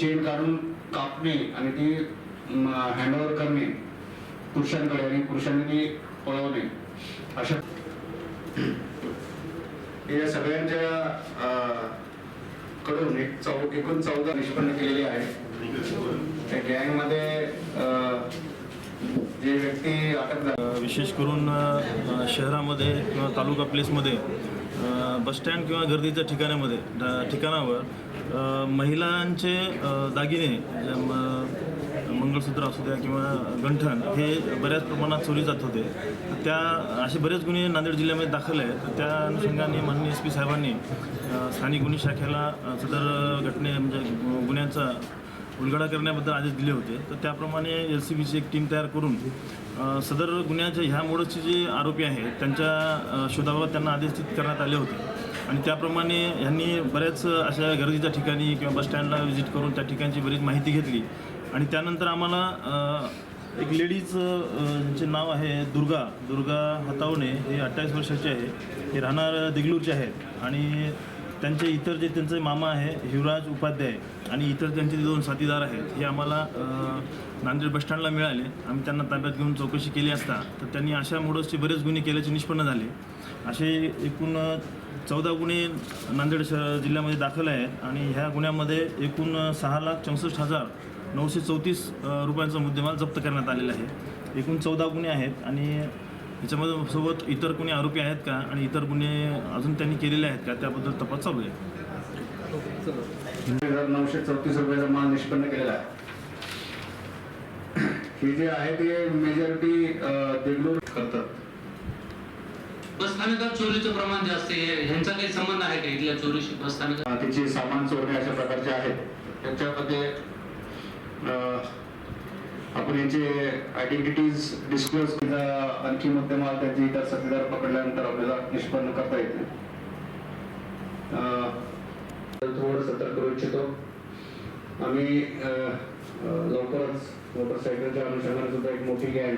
Chain काढून कापणे आणि ती हँडओव्हर करणे पुरुषांकडे आणि पुरुषांनी ती पळवणे. अशा या सगळ्यांच्या अं, कडून एक चौ एकूण चौदा निष्पन्न केलेली आहे. त्या गँगमध्ये अं, जे व्यक्ती अटक विशेष करून शहरामध्ये किंवा तालुका प्लेसमध्ये बस बसस्टँड किंवा गर्दीच्या ठिकाणामध्ये ठिकाणावर महिलांचे दागिने म- मंगळसूत्र असू द्या किंवा गंठण हे बऱ्याच प्रमाणात चोरी जात होते. तर त्या असे बरेच गुन्हे नांदेड जिल्ह्यामध्ये दाखल आहेत. तर त्या अनुषंगाने माननीय एस पी साहेबांनी स्थानिक गुन्हे शाखेला सदर घटने म्हणजे गु- गुन्ह्यांचा उलगडा करण्याबद्दल आदेश दिले होते. तर त्याप्रमाणे एल सी बीची एक टीम तयार करून सदर गुन्ह्याच्या ह्या मोडचे जे आरोपी आहेत त्यांच्या शोधाबाबत त्यांना आदेशित करण्यात आले होते. आणि त्याप्रमाणे ह्यांनी बऱ्याच अशा गर्दीच्या ठिकाणी किंवा बसस्टँडला व्हिजिट करून त्या ठिकाणची बरीच माहिती घेतली. आणि त्यानंतर आम्हाला एक लेडीज ज्यांचे नाव आहे दुर्गा दुर्गा हातावणे हे अठ्ठावीस वर्षाचे आहे. हे राहणार देगलूरचे आहेत. आणि त्यांचे इतर जे त्यांचे मामा आहे युवराज उपाध्याय आणि इतर त्यांचे जे दोन साथीदार आहेत हे आम्हाला नांदेड बसस्टँडला मिळाले. आम्ही त्यांना ताब्यात घेऊन चौकशी केली असता तर त्यांनी अशा मोडसचे बरेच गुन्हे केल्याचे निष्पन्न झाले. असे एकूण चौदा गुन्हे नांदेड शहर जिल्ह्यामध्ये दाखल आहेत आणि ह्या गुन्ह्यामध्ये एकूण सहा लाख चौसष्ट हजार नऊशे चौतीस रुपयांचा मुद्देमाल जप्त करण्यात आलेला आहे. एकूण चौदा गुन्हे आहेत आणि याच्यामध्ये सोबत इतर कोणी आरोपी आहेत का? आणि इतर गुन्हे अजून त्यांनी केलेले आहेत का? त्याबद्दल तपास चालू आहे. नऊशे चौतीस रुपयाचा माल निष्पन्न केलेला आहे. हे जे आहे ते मेजॉरिटी देगलूर करतात. बसस्थानकात चोरीचं प्रमाण जास्त आहे. ह्यांचा काही संबंध आहे का इथल्या चोरीशी अं, तिचे सामान चोरणे अशा प्रकारचे आहेत. त्याच्यामध्ये अं, आपण यांचे आयडेंटिटीज डिस्क्लोज आणखी मुद्देमाल त्यांचे इतर साथीदार पकडल्यानंतर आपल्याला निष्पन्न करता येते अं, थोडं सतर्क करू इच्छितो. आम्ही लवकरच मोटरसायकलच्या अनुषंगाने सुद्धा एक मोठी गॅंग